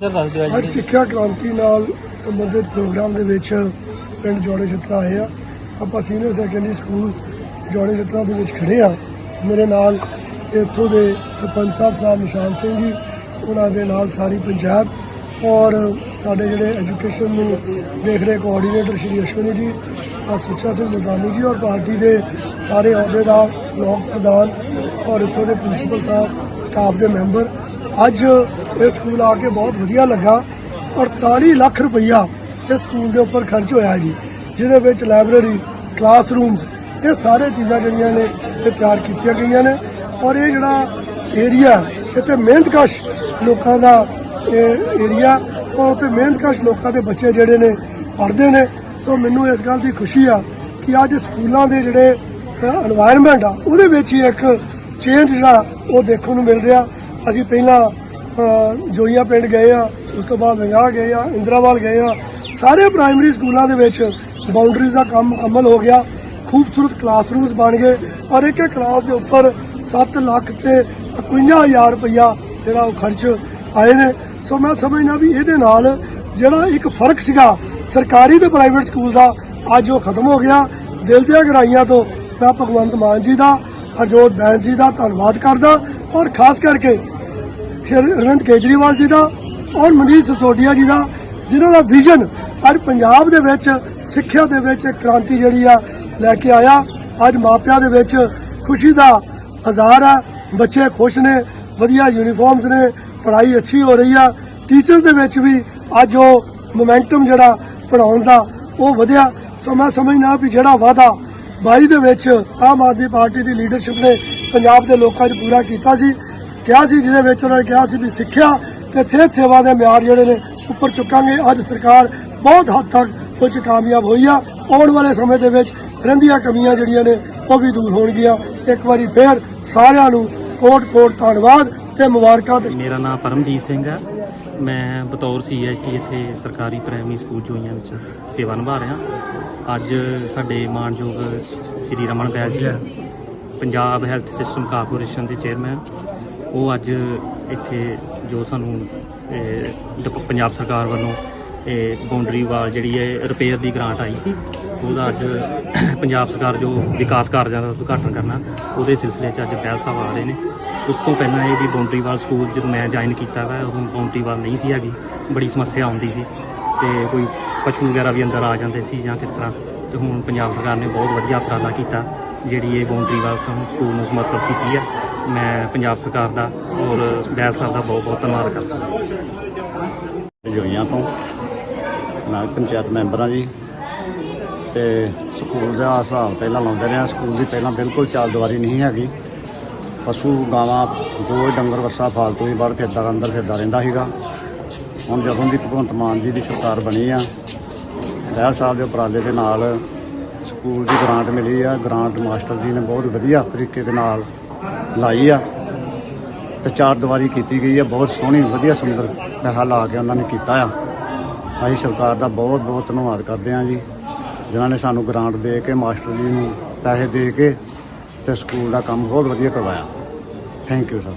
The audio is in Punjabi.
ਅੱਜ ਸਿੱਖਿਆ ਕ੍ਰਾਂਤੀ ਨਾਲ ਸੰਬੰਧਿਤ ਪ੍ਰੋਗਰਾਮ ਦੇ ਵਿੱਚ ਪਿੰਡ ਜੋੜੇ ਛਤਰਾ ਆਏ ਆ। ਆਪਾਂ ਸੀਨੀਅਰ ਸੈਕੰਡਰੀ ਸਕੂਲ ਜੋੜੇ ਛਤਰਾ ਦੇ ਵਿੱਚ ਖੜੇ ਆ। ਮੇਰੇ ਨਾਲ ਇੱਥੋਂ ਦੇ ਸਰਪੰਚ ਸਾਹਿਬ ਸਾਹਿਬ ਨਿਸ਼ਾਨ ਸਿੰਘ ਜੀ ਉਹਨਾਂ ਦੇ ਨਾਲ ਸਾਰੀ ਪੰਚਾਇਤ ਔਰ ਸਾਡੇ ਜਿਹੜੇ ਐਜੂਕੇਸ਼ਨ ਨੂੰ ਦੇਖ ਰਹੇ ਕੋਆਰਡੀਨੇਟਰ ਸ਼੍ਰੀ ਅਸ਼ਵਨੀ ਜੀ ਆ ਸੁੱਚਾ ਸਿੰਘ ਮਦਾਨੀ ਜੀ ਔਰ ਪਾਰਟੀ ਦੇ ਸਾਰੇ ਅਹੁਦੇਦਾਰ ਬਲਾਕ ਪ੍ਰਧਾਨ ਔਰ ਇੱਥੋਂ ਦੇ ਪ੍ਰਿੰਸੀਪਲ ਸਾਹਿਬ ਸਟਾਫ ਦੇ ਮੈਂਬਰ ਅੱਜ ਇਹ ਸਕੂਲ ਆ ਕੇ ਬਹੁਤ ਵਧੀਆ ਲੱਗਾ। 48 ਲੱਖ ਰੁਪਈਆ ਇਸ ਸਕੂਲ ਦੇ ਉੱਪਰ ਖਰਚ ਹੋਇਆ ਜੀ, ਜਿਹਦੇ ਵਿੱਚ ਲਾਇਬ੍ਰੇਰੀ, ਕਲਾਸਰੂਮਸ, ਇਹ ਸਾਰੇ ਚੀਜ਼ਾਂ ਜਿਹੜੀਆਂ ਨੇ ਇਹ ਤਿਆਰ ਕੀਤੀਆਂ ਗਈਆਂ ਨੇ। ਔਰ ਇਹ ਜਿਹੜਾ ਏਰੀਆ, ਇੱਥੇ ਮਿਹਨਤਕਸ਼ ਲੋਕਾਂ ਦਾ ਇਹ ਏਰੀਆ, ਔਰ ਤੇ ਮਿਹਨਤਕਸ਼ ਲੋਕਾਂ ਦੇ ਬੱਚੇ ਜਿਹੜੇ ਨੇ, ਪੜ੍ਹਦੇ ਨੇ। ਸੋ ਮੈਨੂੰ ਇਸ ਗੱਲ ਦੀ ਖੁਸ਼ੀ ਆ ਕਿ ਅੱਜ ਸਕੂਲਾਂ ਦੇ ਜਿਹੜੇ এনवायरमेंट ਆ, ਉਹਦੇ ਵਿੱਚ ਹੀ ਇੱਕ ਚੇਂਜ ਜਿਹੜਾ ਉਹ ਦੇਖਣ ਨੂੰ ਮਿਲ ਰਿਹਾ। ਅਸੀਂ ਪਹਿਲਾਂ ਜੋਈਆ ਪਿੰਡ ਗਏ ਆ, ਉਸ ਤੋਂ ਬਾਅਦ ਵਿੰਗਾ ਗਏ ਆ, ਇੰਦਰਾਵਾਲ ਗਏ ਆ। ਸਾਰੇ ਪ੍ਰਾਇਮਰੀ ਸਕੂਲਾਂ ਦੇ ਵਿੱਚ ਬਾਉਂਡਰੀਜ਼ ਦਾ ਕੰਮ ਮੁਕੰਮਲ ਹੋ ਗਿਆ। ਖੂਬਸੂਰਤ ਕਲਾਸਰੂਮਸ ਬਣ ਗਏ। ਔਰ ਇੱਕ ਇੱਕ ਕਲਾਸ ਦੇ ਉੱਪਰ 7 ਲੱਖ ਤੇ 51000 ਰੁਪਇਆ ਜਿਹੜਾ ਉਹ ਖਰਚ ਆਏ ਨੇ। ਸੋ ਮੈਂ ਸਮਝਦਾ ਵੀ ਇਹਦੇ ਨਾਲ ਜਿਹੜਾ ਇੱਕ ਫ਼ਰਕ ਸੀਗਾ, ਸਰਕਾਰੀ ਤੇ ਪ੍ਰਾਈਵੇਟ ਸਕੂਲ ਦਾ, ਅੱਜ ਉਹ ਖਤਮ ਹੋ ਗਿਆ। ਦਿਲ ਦੀਆਂ ਗਰਾਈਆਂ ਤੋਂ ਮੈਂ ਭਗਵੰਤ ਮਾਨ ਜੀ ਦਾ, ਹਰਜੋਤ ਬੈਂਸ ਜੀ ਦਾ ਧੰਨਵਾਦ ਕਰਦਾ ਔਰ ਖਾਸ ਕਰਕੇ ਫਿਰ ਅਰਵਿੰਦ ਕੇਜਰੀਵਾਲ ਜੀ ਦਾ ਔਰ ਮਨੀਸ਼ ਸਿਸੋਦੀਆ ਜੀ ਦਾ, ਜਿਨ੍ਹਾਂ ਦਾ ਵਿਜ਼ਨ ਅੱਜ ਪੰਜਾਬ ਦੇ ਵਿੱਚ, ਸਿੱਖਿਆ ਦੇ ਵਿੱਚ ਕ੍ਰਾਂਤੀ ਜਿਹੜੀ ਆ ਲੈ ਕੇ ਆਇਆ। ਅੱਜ ਮਾਪਿਆਂ ਦੇ ਵਿੱਚ ਖੁਸ਼ੀ ਦਾ ਹਜ਼ਾਰ ਆ। ਬੱਚੇ ਖੁਸ਼ ਨੇ, ਵਧੀਆ ਯੂਨੀਫਾਰਮਸ ਨੇ, ਪੜ੍ਹਾਈ ਅੱਛੀ ਹੋ ਰਹੀ ਆ। ਟੀਚਰਸ ਦੇ ਵਿੱਚ ਵੀ ਅੱਜ ਉਹ ਮੋਮੈਂਟਮ ਜਿਹੜਾ ਪੜਾਉਣ ਦਾ ਉਹ ਵਧਿਆ। ਸੋ ਮੈਂ ਸਮਝਦਾ ਵੀ ਜਿਹੜਾ ਵਾਅਦਾ 22 ਦੇ ਵਿੱਚ ਆਮ ਆਦਮੀ ਪਾਰਟੀ ਦੀ ਲੀਡਰਸ਼ਿਪ ਨੇ ਪੰਜਾਬ ਦੇ ਲੋਕਾਂ 'ਚ ਪੂਰਾ ਕੀਤਾ ਸੀ ਕਿਹਾ ਸੀ, ਜਿਹਦੇ ਵਿੱਚ ਉਹਨਾਂ ਨੇ ਕਿਹਾ ਸੀ ਵੀ ਸਿੱਖਿਆ ਤੇ ਸਿਹਤ ਸੇਵਾ ਦੇ ਮਿਆਰ ਜਿਹੜੇ ਨੇ ਉੱਪਰ ਚੁੱਕਾਂਗੇ। ਅੱਜ ਸਰਕਾਰ ਬਹੁਤ ਹੱਦ ਤੱਕ ਉਹ 'ਚ ਕਾਮਯਾਬ ਹੋਈ ਆ। ਆਉਣ ਵਾਲੇ ਸਮੇਂ ਦੇ ਵਿੱਚ ਰਹਿੰਦੀਆਂ ਕਮੀਆਂ ਜਿਹੜੀਆਂ ਨੇ, ਉਹ ਵੀ ਦੂਰ ਹੋਣਗੀਆਂ। ਇੱਕ ਵਾਰੀ ਫੇਰ ਸਾਰਿਆਂ ਨੂੰ ਕੋਟ-ਕੋਟ ਧੰਨਵਾਦ ਤੇ ਮੁਬਾਰਕਾਂ ਤੇ ਮੇਰਾ ਨਾਮ ਪਰਮਜੀਤ ਸਿੰਘ ਹੈ ਮੈਂ ਬਤੌਰ ਸੀਐਸਟੀ ਇੱਥੇ ਸਰਕਾਰੀ ਪ੍ਰਾਇਮਰੀ ਸਕੂਲ ਜੋਈਆਂ ਵਿੱਚ ਸੇਵਾ ਨਿਭਾ ਰਿਹਾ। ਅੱਜ ਸਾਡੇ ਮਾਨਯੋਗ Shri Raman Bahl ji, Punjab health system corporation ਦੇ ਚੇਅਰਮੈਨ ਉਹ ਅੱਜ ਇੱਥੇ ਜੋ ਸਾਨੂੰ ਇਹ, ਪੰਜਾਬ ਸਰਕਾਰ ਵੱਲੋਂ ਇਹ ਬਾਉਂਡਰੀ ਵਾਲ ਜਿਹੜੀ ਹੈ ਰਿਪੇਅਰ ਦੀ ਗ੍ਰਾਂਟ ਆਈ ਸੀ ਉਹਦਾ ਅੱਜ ਪੰਜਾਬ ਸਰਕਾਰ ਜੋ ਵਿਕਾਸ ਕਾਰਜਾਂ ਦਾ ਉਦਘਾਟਨ ਕਰਨਾ ਉਹਦੇ ਸਿਲਸਿਲੇ 'ਚ ਅੱਜ ਬੈਲ ਸਾਹਿਬ ਆ ਰਹੇ ਨੇ। ਉਸ ਤੋਂ ਪਹਿਲਾਂ ਇਹਦੀ ਬਾਉਂਡਰੀ ਵਾਲ ਸਕੂਲ ਜਦੋਂ ਮੈਂ ਜੁਆਇਨ ਕੀਤਾ ਵਾ ਉਦੋਂ ਬਾਉਂਡਰੀ ਵਾਲ ਨਹੀਂ ਸੀ ਹੈਗੀ ਬੜੀ ਸਮੱਸਿਆ ਆਉਂਦੀ ਸੀ ਤੇ ਕੋਈ ਪਸ਼ੂ ਵਗੈਰਾ ਵੀ ਅੰਦਰ ਆ ਜਾਂਦੇ ਸੀ ਜਾਂ ਕਿਸ ਤਰ੍ਹਾਂ ਤੇ ਹੁਣ ਪੰਜਾਬ ਸਰਕਾਰ ਨੇ ਬਹੁਤ ਵਧੀਆ ਉਪਰਾਲਾ ਕੀਤਾ ਜਿਹੜੀ ਇਹ ਬਾਉਂਡਰੀ ਵਾਲ ਸਾਨੂੰ ਸਕੂਲ ਨੂੰ ਸਮਰਪਿਤ ਕੀਤੀ ਹੈ। ਮੈਂ ਪੰਜਾਬ ਸਰਕਾਰ ਦਾ ਔਰ ਬੈਲ ਸਾਹਿਬ ਦਾ ਬਹੁਤ ਬਹੁਤ ਧੰਨਵਾਦ ਕਰਦਾ। ਜੋਈਆਂ ਤੋਂ ਨਾਲ ਪੰਚਾਇਤ ਮੈਂਬਰਾਂ ਜੀ, ਤੇ ਸਕੂਲ ਦਾ ਹਿਸਾਬ ਪਹਿਲਾਂ ਲਾਉਂਦੇ ਰਹੇ ਸਕੂਲ ਦੀ ਪਹਿਲਾਂ ਬਿਲਕੁਲ ਚਾਲ ਦੁਆਰੀ ਨਹੀਂ ਹੈਗੀ। ਪਸ਼ੂ, ਗਾਵਾਂ, ਦੋ ਡੰਗਰ, ਵੱਸਾ ਫਾਲਤੂ ਹੀ ਬਾਹਰ ਫਿਰਦਾ ਅੰਦਰ ਫਿਰਦਾ ਰਹਿੰਦਾ ਸੀਗਾ। ਹੁਣ ਜਦੋਂ ਦੀ ਭਗਵੰਤ ਮਾਨ ਜੀ ਦੀ ਸਰਕਾਰ ਬਣੀ ਆ ਲਹਿਰ ਸਾਹਿਬ ਦੇ ਉਪਰਾਲੇ ਦੇ ਨਾਲ ਸਕੂਲ ਦੀ ਗ੍ਰਾਂਟ ਮਿਲੀ ਆ। ਗ੍ਰਾਂਟ ਮਾਸਟਰ ਜੀ ਨੇ ਬਹੁਤ ਵਧੀਆ ਤਰੀਕੇ ਦੇ ਨਾਲ ਲਾਈ ਆ ਤੇ ਚਾਰ ਦੀਵਾਰੀ ਕੀਤੀ ਗਈ ਆ, ਬਹੁਤ ਸੋਹਣੀ, ਵਧੀਆ ਸੁੰਦਰ ਪੈਸਾ ਲਾ ਕੇ ਉਹਨਾਂ ਨੇ ਕੀਤਾ ਆ। ਅਸੀਂ ਸਰਕਾਰ ਦਾ ਬਹੁਤ ਬਹੁਤ ਧੰਨਵਾਦ ਕਰਦੇ ਹਾਂ ਜੀ, ਜਿਨ੍ਹਾਂ ਨੇ ਸਾਨੂੰ ਗ੍ਰਾਂਟ ਦੇ ਕੇ, ਮਾਸਟਰ ਜੀ ਨੂੰ ਪੈਸੇ ਦੇ ਕੇ ਤੇ ਸਕੂਲ ਦਾ ਕੰਮ ਬਹੁਤ ਵਧੀਆ ਕਰਵਾਇਆ। Thank you sir